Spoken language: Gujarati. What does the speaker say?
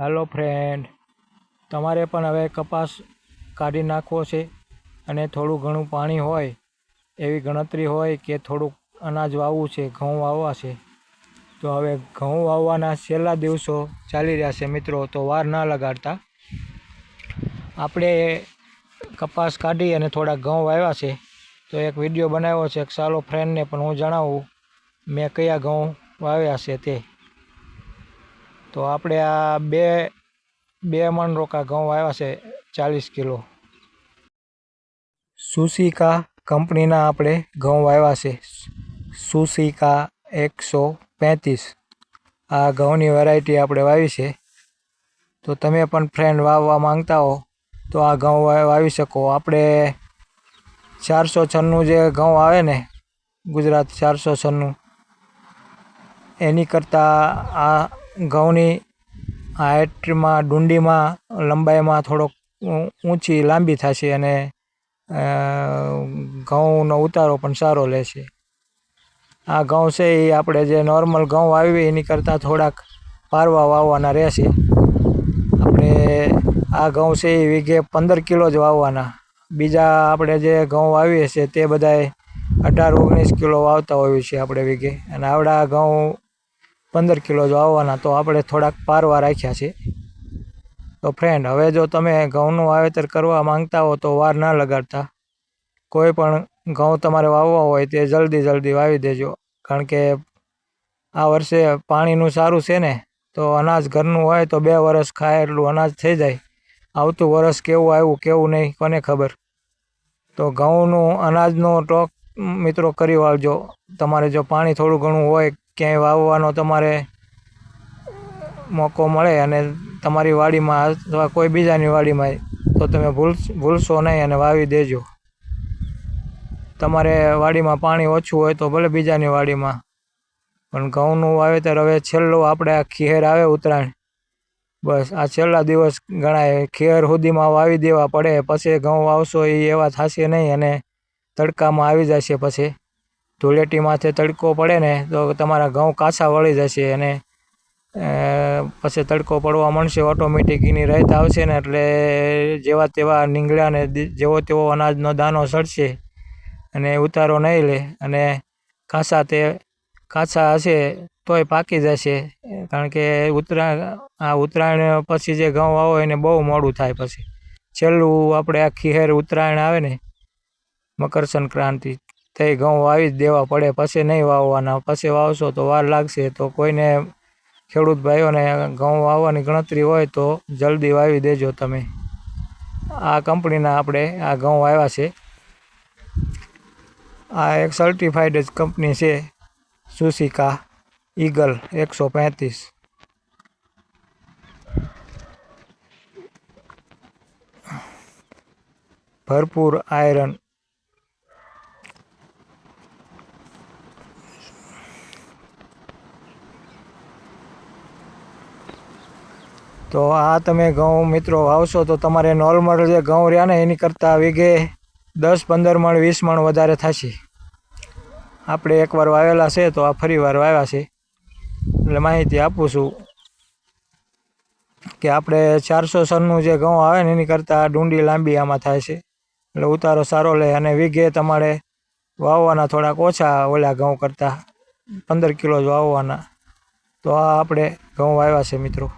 હાલો ફ્રેન્ડ તમારે પણ હવે કપાસ કાઢી નાખવો છે અને થોડું ઘણું પાણી હોય, એવી ગણતરી હોય કે થોડુંક અનાજ વાવવું છે, ઘઉં વાવવા છે. તો હવે ઘઉં વાવવાના છેલ્લા દિવસો ચાલી રહ્યા છે મિત્રો, તો વાર ના લગાડતા. આપણે કપાસ કાઢી અને થોડા ઘઉં વાવ્યા છે. તો એક વીડિયો બનાવ્યો છે, એક સાલો ફ્રેન્ડને પણ હું જણાવું, મેં કયા ઘઉં વાવ્યા છે તે. તો આપણે આ બે બે મણ રોકા ઘઉં વાવ્યા છે ચાલીસ કિલો. સુશિકા કંપનીના આપણે ઘઉં વાવ્યા છે સુશિકા એકસો પેંત્રીસ. આ ઘઉંની વેરાયટી આપણે વાવી છે. તો તમે પણ ફ્રેન્ડ વાવવા માંગતા હો તો આ ઘઉં વાવી શકો. આપણે ચારસો છન્નું જે ઘઉં આવે ને ગુજરાત ચારસો છન્નું, એની કરતાં આ ઘઉંની હાઇટમાં ડુંડીમાં, લંબાઈમાં થોડોક ઊંચી, લાંબી થશે અને ઘઉંનો ઉતારો પણ સારો લેશે. આ ઘઉં છે એ આપણે જે નોર્મલ ઘઉં વાવીએ એની કરતાં થોડાક પારવા વાવવાના રહેશે. આપણે આ ઘઉં છે એ વીઘે પંદર કિલો જ વાવવાના. બીજા આપણે જે ઘઉં વાવીએ છીએ તે બધાએ અઢાર, ઓગણીસ કિલો વાવતા હોઈએ છીએ આપણે વીઘે. અને આવડા ઘઉં પંદર કિલો જો આવવાના તો આપણે થોડાક પારવા રાખ્યા છે. તો ફ્રેન્ડ હવે જો તમે ઘઉંનું વાવેતર કરવા માંગતા હો તો વાર ના લગાડતા. કોઈ પણ ઘઉં તમારે વાવવા હોય તે જલ્દી જલ્દી વાવી દેજો. કારણ કે આ વર્ષે પાણીનું સારું છે ને, તો અનાજ ઘરનું હોય તો બે વર્ષ ખાય એટલું અનાજ થઈ જાય. આવતું વરસ કેવું આવ્યું, કેવું નહીં, કોને ખબર? તો ઘઉંનું અનાજનો ટોક મિત્રો, કરી વાળજો. તમારે જો પાણી થોડું ઘણું હોય ક્યાંય વાવવાનો તમારે મોકો મળે અને તમારી વાડીમાં અથવા કોઈ બીજાની વાડીમાં તો તમે ભૂલ, ભૂલશો નહીં અને વાવી દેજો. તમારે વાડીમાં પાણી ઓછું હોય તો ભલે બીજાની વાડીમાં. પણ ઘઉંનું વાવેતર હવે છેલ્લું આપણે આ ખેર આવે ઉત્તરાયણ. બસ, આ છેલ્લા દિવસ ગણાય ખેર સુધીમાં વાવી દેવા પડે, પછી ઘઉં વાવશો એ એવા થશે નહીં અને તડકામાં આવી જશે પછી. ધૂળેટી માથે તડકો પડે ને તો તમારા ઘઉં કાચા વળી જશે અને પછી તડકો પડવા મળશે ઓટોમેટિક એની રહેત આવશે ને એટલે જેવા તેવા નીંગળ્યા ને જેવો તેવો અનાજનો દાનો સડશે અને ઉતારો નહીં લે અને કાચા તે કાચા હશે તોય પાકી જશે. કારણ કે ઉત્તરાયણ, આ ઉત્તરાયણ પછી જે ઘઉં આવો એને બહુ મોડું થાય પછી. છેલ્લું આપણે આ ખીહેર ઉત્તરાયણ આવે ને, મકર સંક્રાંતિ તે ઘઉં વાવી જ દેવા પડે, પછી નહીં વાવવાના. પછી વાવશો તો વાર લાગશે. તો કોઈને ખેડૂત ભાઈઓને ઘઉં વાવવાની ગણતરી હોય તો જલ્દી વાવી દેજો તમે. આ કંપનીના આપણે આ ઘઉં વાવ્યા છે. આ એક સર્ટિફાઈડ જ કંપની છે. સુશિકા ઈગલ એકસો પેંત્રીસ. ભરપૂર આયરન તો આ તમે ઘઉં મિત્રો વાવશો તો તમારે નોર્મલ જે ઘઉં રહ્યા ને એની કરતાં વીઘે દસ, પંદર મણ, વીસ મણ વધારે થશે. આપણે એકવાર વાવેલા છે તો આ ફરી વાર વાવ્યા છે. એટલે માહિતી આપું છું કે આપણે ચારસો સનનું જે ઘઉં આવે ને એની કરતાં ડુંડી લાંબી આમાં થાય છે. એટલે ઉતારો સારો લે અને વીઘે તમારે વાવવાના થોડાક ઓછા ઓલા ઘઉં કરતાં પંદર કિલો જ વાવવાના. તો આ આપણે ઘઉં વાવ્યા છે મિત્રો.